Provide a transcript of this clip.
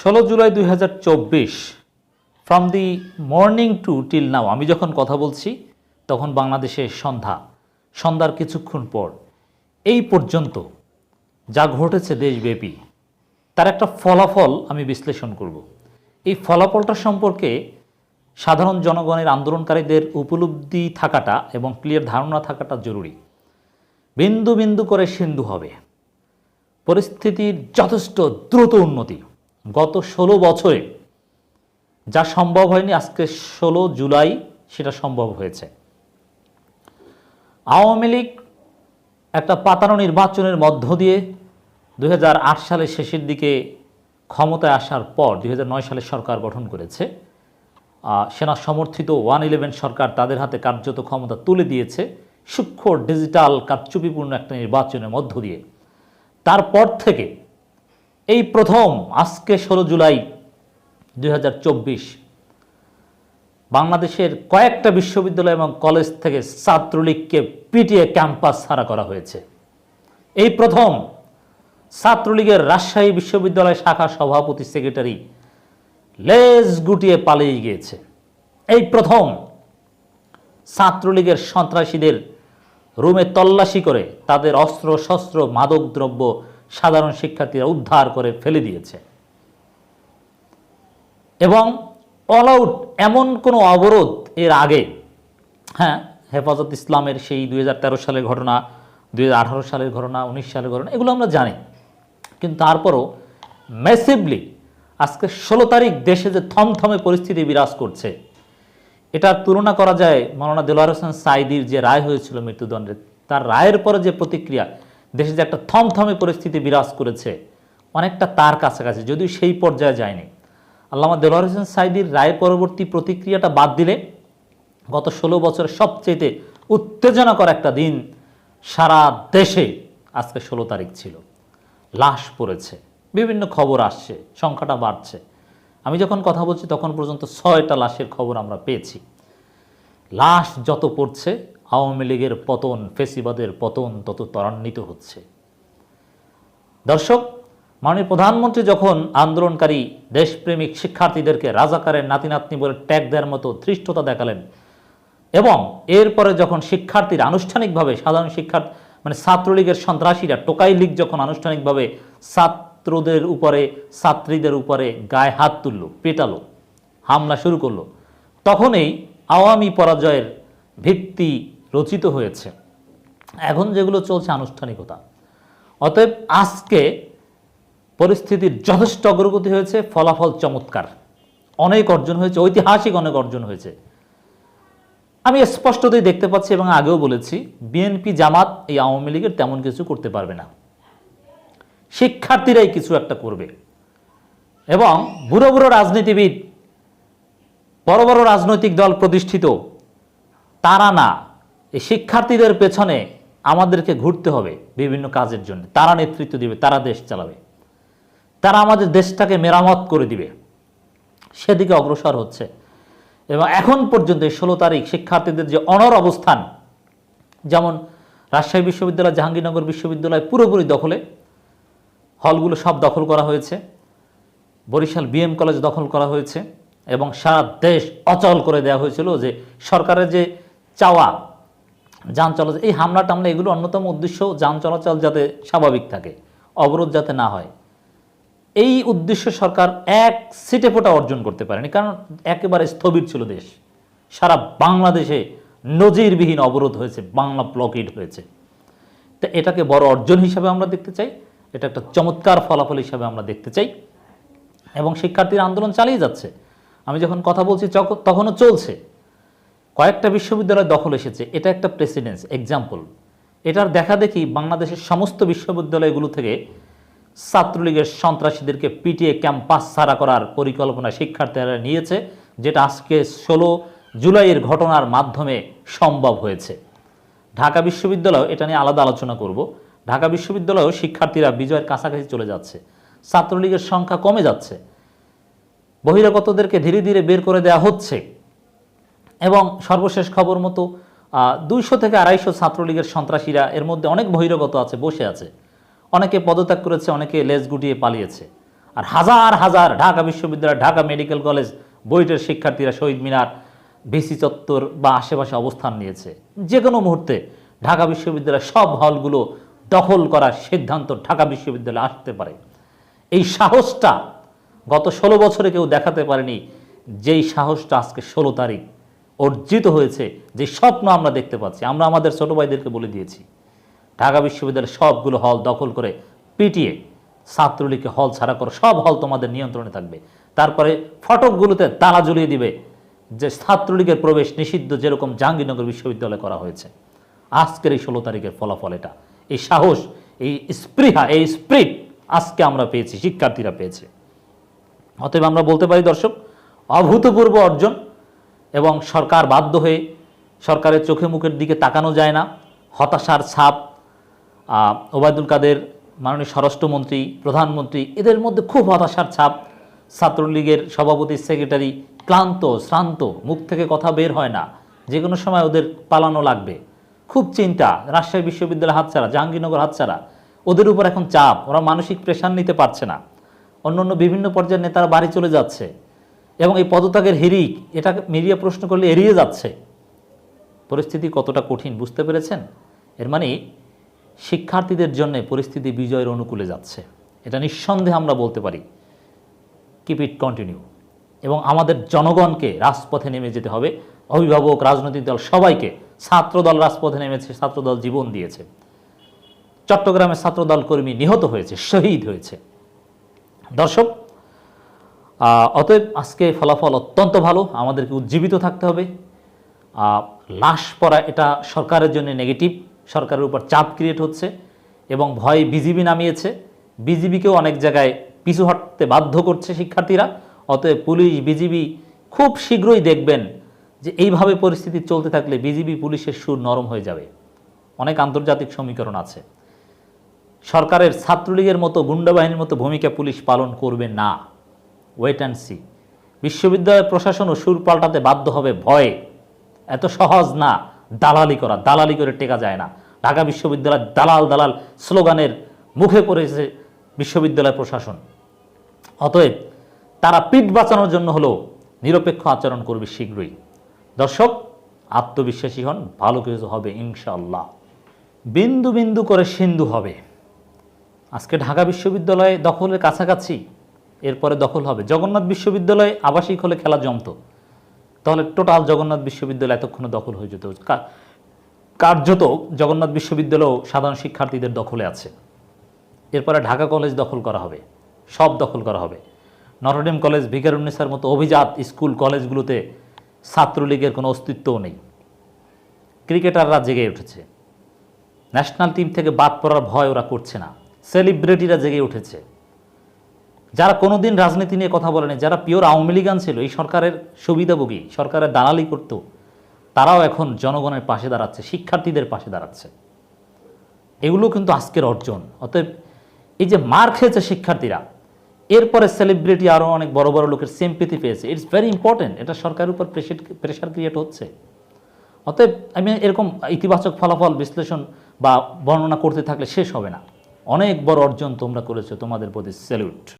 ষোলো জুলাই দুই হাজার চব্বিশ from the morning to till now আমি যখন কথা বলছি, তখন বাংলাদেশে সন্ধ্যা, সন্ধ্যার কিছুক্ষণ পর, এই পর্যন্ত যা ঘটেছে দেশব্যাপী, তার একটা ফলাফল আমি বিশ্লেষণ করব। এই ফলাফলটা সম্পর্কে সাধারণ জনগণের আন্দোলনকারীদের উপলব্ধি থাকাটা এবং ক্লিয়ার ধারণা থাকাটা জরুরি। বিন্দু বিন্দু করে সিন্ধু হবে। পরিস্থিতির যথেষ্ট দ্রুত উন্নতি। গত ষোলো বছরে যা সম্ভব হয়নি, আজকে ষোলো জুলাই সেটা সম্ভব হয়েছে। আওয়ামী লীগ একটা পাতানো নির্বাচনের মধ্য দিয়ে দু হাজার আট সালের শেষের দিকে ক্ষমতায় আসার পর দুই হাজার নয় সালে সরকার গঠন করেছে সেনা সমর্থিত ওয়ান ইলেভেন সরকার তাদের হাতে কার্যত ক্ষমতা তুলে দিয়েছে, সূক্ষ্ম ডিজিটাল কারচুপিপূর্ণ একটা নির্বাচনের মধ্য দিয়ে। তারপর থেকে এই প্রথম, আজকে ষোলো জুলাই দুই হাজার চব্বিশ, বাংলাদেশের কয়েকটা বিশ্ববিদ্যালয় এবং কলেজ থেকে ছাত্রলীগকে পিটিয়ে ক্যাম্পাস ছাড়া করা হয়েছে। এই প্রথম, ছাত্রলীগের রাজশাহী বিশ্ববিদ্যালয় শাখা সভাপতি সেক্রেটারি লেজ গুটিয়ে পালিয়ে গিয়েছে। এই প্রথম, ছাত্রলীগের সন্ত্রাসীদের রুমে তল্লাশি করে তাদের অস্ত্র শস্ত্র মাদকদ্রব্য সাধারণ শিক্ষার্থীরা উদ্ধার করে ফেলে দিয়েছে। এবং অল আউট এমন কোনো অবরোধ এর আগে হ্যাঁ হেফাজত ইসলামের সেই দুই হাজার তেরো সালের ঘটনা, দুই হাজার আঠারো সালের ঘটনা, উনিশ সালের ঘটনা, এগুলো আমরা জানি। কিন্তু তারপরও ম্যাসিভলি আজকে ষোলো তারিখ দেশে যে থমথমে পরিস্থিতি বিরাজ করছে, এটার তুলনা করা যায় মৌলানা দেলোয়ার হোসেন সাইদির যে রায় হয়েছিল মৃত্যুদণ্ডের তার রায়ের পরে যে প্রতিক্রিয়া দেশে যে একটা থমথমে পরিস্থিতি বিরাজ করেছে, অনেকটা তার কাছাকাছি, যদিও সেই পর্যায়ে যায়নি। আল্লামা দেলোয়ার হোসেন সাইদির রায় পরবর্তী প্রতিক্রিয়াটা বাদ দিলে গত ষোলো বছরের সবচেয়ে উত্তেজনাকর একটা দিন সারা দেশে আজকে ষোলো তারিখ ছিল। লাশ পড়েছে, বিভিন্ন খবর আসছে, সংখ্যাটা বাড়ছে। আমি যখন কথা বলছি তখন পর্যন্ত ছয়টা লাশের খবর আমরা পেয়েছি। লাশ যত পড়ছে আওয়ামী লীগের পতন, ফেসিবাদের পতন তত ত্বরান্বিত হচ্ছে। দর্শক, মাননীয় প্রধানমন্ত্রী যখন আন্দোলনকারী, দেশপ্রেমিক শিক্ষার্থীদেরকে রাজাকারের নাতি নাতনি বলে ট্যাগ দেওয়ার মতো ধৃষ্টতা দেখালেন এবং এরপরে যখন শিক্ষার্থীরা আনুষ্ঠানিকভাবে সাধারণ শিক্ষার্থী মানে ছাত্রলীগের সন্ত্রাসীরা টোকাই লীগ যখন আনুষ্ঠানিকভাবে ছাত্রদের উপরে, ছাত্রীদের উপরে গায়ে হাত তুলল, পেটালো, হামলা শুরু করল, তখনই আওয়ামী পরাজয়ের ভিত্তি রচিত হয়েছে। এখন যেগুলো চলছে আনুষ্ঠানিকতা। অতএব আজকে পরিস্থিতির যথেষ্ট অগ্রগতি হয়েছে, ফলাফল চমৎকার। অনেক অর্জন হয়েছে, ঐতিহাসিক অনেক অর্জন হয়েছে। আমি স্পষ্টতই দেখতে পাচ্ছি এবং আগেও বলেছি, বিএনপি জামাত এই আওয়ামী লীগের তেমন কিছু করতে পারবে না। শিক্ষার্থীরাই কিছু একটা করবে। এবং বুড়ো বুড়ো রাজনীতিবিদ, বড় বড় রাজনৈতিক দল প্রতিষ্ঠিত, তারা না। এই শিক্ষার্থীদের পেছনে আমাদেরকে ঘুরতে হবে বিভিন্ন কাজের জন্য। তারা নেতৃত্ব দিবে, তারা দেশ চালাবে। তারা আমাদের দেশটাকে মেরামত করে দিবে। সেদিকে অগ্রসর হচ্ছে। এবং এখন পর্যন্ত এই ষোলো তারিখ শিক্ষার্থীদের যে অনর অবস্থান, যেমন রাজশাহী বিশ্ববিদ্যালয়, জাহাঙ্গীরনগর বিশ্ববিদ্যালয় পুরোপুরি দখলে, হলগুলো সব দখল করা হয়েছে। বরিশাল বিএম কলেজ দখল করা হয়েছে। এবং সারা দেশ অচল করে দেওয়া হয়েছিল যে সরকারের যে চাওয়া যান চলাচল, এই হামলা টামলা এগুলো অন্যতম উদ্দেশ্য যান চলাচল যাতে স্বাভাবিক থাকে, অবরোধ যাতে না হয়। এই উদ্দেশ্য সরকার এক সিটে ফোটা অর্জন করতে পারেনি, কারণ একেবারে স্থবির ছিল দেশ। সারা বাংলাদেশে নজিরবিহীন অবরোধ হয়েছে, বাংলা ব্লকেড হয়েছে। তো এটাকে বড় অর্জন হিসাবে আমরা দেখতে চাই, এটা একটা চমৎকার ফলাফল হিসাবে আমরা দেখতে চাই। এবং শিক্ষার্থীর আন্দোলন চালিয়ে যাচ্ছে। আমি যখন কথা বলছি তখনও চলছে। কয়েকটা বিশ্ববিদ্যালয় দখল এসেছে। এটা একটা প্রেসিডেন্স এক্সাম্পল এটার দেখা দেখি বাংলাদেশের সমস্ত বিশ্ববিদ্যালয়গুলো থেকে ছাত্রলীগের সন্ত্রাসীদেরকে পিটিয়ে ক্যাম্পাস ছাড়া করার পরিকল্পনা শিক্ষার্থীরা নিয়েছে, যেটা আজকে ষোলো জুলাইয়ের ঘটনার মাধ্যমে সম্ভব হয়েছে। ঢাকা বিশ্ববিদ্যালয় এটা নিয়ে আলাদা আলোচনা করব। ঢাকা বিশ্ববিদ্যালয়েও শিক্ষার্থীরা বিজয়ের কাছাকাছি চলে যাচ্ছে। ছাত্রলীগের সংখ্যা কমে যাচ্ছে। বহিরাগতদেরকে ধীরে ধীরে বের করে দেওয়া হচ্ছে। এবং সর্বশেষ খবর মতো দুইশো থেকে আড়াইশো ছাত্রলীগের সন্ত্রাসীরা এর মধ্যে অনেক বহিরগত আছে, বসে আছে। অনেকে পদত্যাগ করেছে, অনেকে লেজ গুটিয়ে পালিয়েছে। আর হাজার হাজার ঢাকা বিশ্ববিদ্যালয়, ঢাকা মেডিকেল কলেজ বইটের শিক্ষার্থীরা শহীদ মিনার, ভিসি চত্বর বা আশেপাশে অবস্থান নিয়েছে। যে কোনো মুহূর্তে ঢাকা বিশ্ববিদ্যালয়ের সব হলগুলো দখল করার সিদ্ধান্ত ঢাকা বিশ্ববিদ্যালয়ে আসতে পারে। এই সাহসটা গত ষোলো বছরে কেউ দেখাতে পারেনি, যেই সাহসটা আজকে ষোলো তারিখ। অর্জিত হয়েছে যে স্বপ্ন আমরা দেখতে পাচ্ছি। আমরা আমাদের ছোটো ভাইদেরকে বলে দিয়েছি, ঢাকা বিশ্ববিদ্যালয়ের সবগুলো হল দখল করে পিটিয়ে ছাত্রলীগকে হল ছাড়া করো। সব হল তোমাদের নিয়ন্ত্রণে থাকবে। তারপরে ফটকগুলোতে তালা ঝুলিয়ে দিবে যে ছাত্রলীগের প্রবেশ নিষিদ্ধ যেরকম জাহাঙ্গীরনগর বিশ্ববিদ্যালয়ে করা হয়েছে। আজকের এই ষোলো তারিখের ফলাফল এটা। এই সাহস, এই স্পৃহা, এই স্প্রিট আজকে আমরা পেয়েছি, শিক্ষার্থীরা পেয়েছে। অতএব আমরা বলতে পারি দর্শক, অভূতপূর্ব অর্জন এবং সরকার বাধ্য হয়ে সরকারের চোখে মুখের দিকে তাকানো যায় না। হতাশার ছাপ ওবায়দুল কাদের মাননীয় স্বরাষ্ট্রমন্ত্রী, প্রধানমন্ত্রী, এদের মধ্যে খুব হতাশার ছাপ। ছাত্রলীগের সভাপতি, সেক্রেটারি ক্লান্ত, শ্রান্ত, মুখ থেকে কথা বের হয় না। যে কোনো সময় ওদের পালানো লাগবে। খুব চিন্তা, রাজশাহী বিশ্ববিদ্যালয় হাতছাড়া, জাহাঙ্গীরনগর হাতছাড়া। ওদের উপর এখন চাপ, ওরা মানসিক প্রেশার নিতে পারছে না। অন্য অন্য বিভিন্ন পর্যায়ের নেতারা বাড়ি চলে যাচ্ছে। এবং এই পদত্যাগের হিরিক, এটা মিডিয়া প্রশ্ন করলে এড়িয়ে যাচ্ছে। পরিস্থিতি কতটা কঠিন বুঝতে পেরেছেন? এর মানে শিক্ষার্থীদের জন্য পরিস্থিতি বিজয়ের অনুকূলে যাচ্ছে। এটা নিঃসন্দেহে আমরা বলতে পারি। কিপ ইট কন্টিনিউ এবং আমাদের জনগণকে রাজপথে নেমে যেতে হবে। অভিভাবক, রাজনৈতিক দল সবাইকে ছাত্রদল রাজপথে নেমেছে, ছাত্রদল জীবন দিয়েছে। চট্টগ্রামে ছাত্রদল কর্মী নিহত হয়েছে, শহীদ হয়েছে। দর্শক অতএব আজকে ফলাফল অত্যন্ত ভালো, আমাদেরকে উজ্জীবিত থাকতে হবে। লাশ পড়া এটা সরকারের জন্য নেগেটিভ সরকারের উপর চাপ ক্রিয়েট হচ্ছে এবং ভয় বিজিবি নামিয়েছে। বিজিবিকেও অনেক জায়গায় পিছু হটতে বাধ্য করছে শিক্ষার্থীরা। অতএব পুলিশ বিজিবি খুব শীঘ্রই দেখবেন যে এইভাবে পরিস্থিতি চলতে থাকলে বিজিবি পুলিশের সুর নরম হয়ে যাবে। অনেক আন্তর্জাতিক সমীকরণ আছে। সরকারের ছাত্রলীগের মতো গুন্ডা বাহিনীর মতো ভূমিকা পুলিশ পালন করবে না। ওয়েট অ্যান্ড সি বিশ্ববিদ্যালয় প্রশাসনও সুর পাল্টাতে বাধ্য হবে ভয়ে। এত সহজ না। দালালি করা। দালালি করে টেকা যায় না। ঢাকা বিশ্ববিদ্যালয় দালাল দালাল স্লোগানের মুখে পড়েছে বিশ্ববিদ্যালয় প্রশাসন। অতএব তারা পিঠ বাঁচানোর জন্য হলেও নিরপেক্ষ আচরণ করবে শীঘ্রই। দর্শক, আত্মবিশ্বাসী হন, ভালো কিছু হবে ইনশাআল্লাহ। বিন্দু বিন্দু করে সিন্ধু হবে। আজকে ঢাকা বিশ্ববিদ্যালয়ে দখলের কাছাকাছি এরপরে দখল হবে। জগন্নাথ বিশ্ববিদ্যালয়ে আবাসিক হলে খেলা জমতো। তাহলে টোটাল জগন্নাথ বিশ্ববিদ্যালয় এতক্ষণে দখল হয়ে যেত। কার্যত জগন্নাথ বিশ্ববিদ্যালয়েও সাধারণ শিক্ষার্থীদের দখলে আছে। এরপরে ঢাকা কলেজ দখল করা হবে। সব দখল করা হবে। নটরডেম কলেজ ভিকারুন্নেসার মতো অভিজাত স্কুল কলেজগুলোতে ছাত্রলীগের কোনো অস্তিত্বও নেই। ক্রিকেটাররা জেগে উঠেছে। ন্যাশনাল টিম থেকে বাদ পড়ার ভয় ওরা করছে না। সেলিব্রিটিরা জেগে উঠেছে। যারা কোনোদিন রাজনীতি নিয়ে কথা বলেনি, যারা পিওর আওয়ামী লীগান ছিল, এই সরকারের সুবিধাভোগী, সরকারের দালালি করত, তারাও এখন জনগণের পাশে দাঁড়াচ্ছে, শিক্ষার্থীদের পাশে দাঁড়াচ্ছে। এগুলো কিন্তু আজকের অর্জন। অতএব এই যে মার খেয়েছে শিক্ষার্থীরা, এরপরে সেলিব্রিটি আরও অনেক বড় বড় লোকের সেম্পিতি পেয়েছে। ইটস ভেরি ইম্পর্টেন্ট এটা সরকারের উপর প্রেশার প্রেশার ক্রিয়েট হচ্ছে। অতএব আমি এরকম ইতিবাচক ফলাফল বিশ্লেষণ বা বর্ণনা করতে থাকলে শেষ হবে না। অনেক বড় অর্জন তোমরা করেছ তোমাদের প্রতি। স্যালুট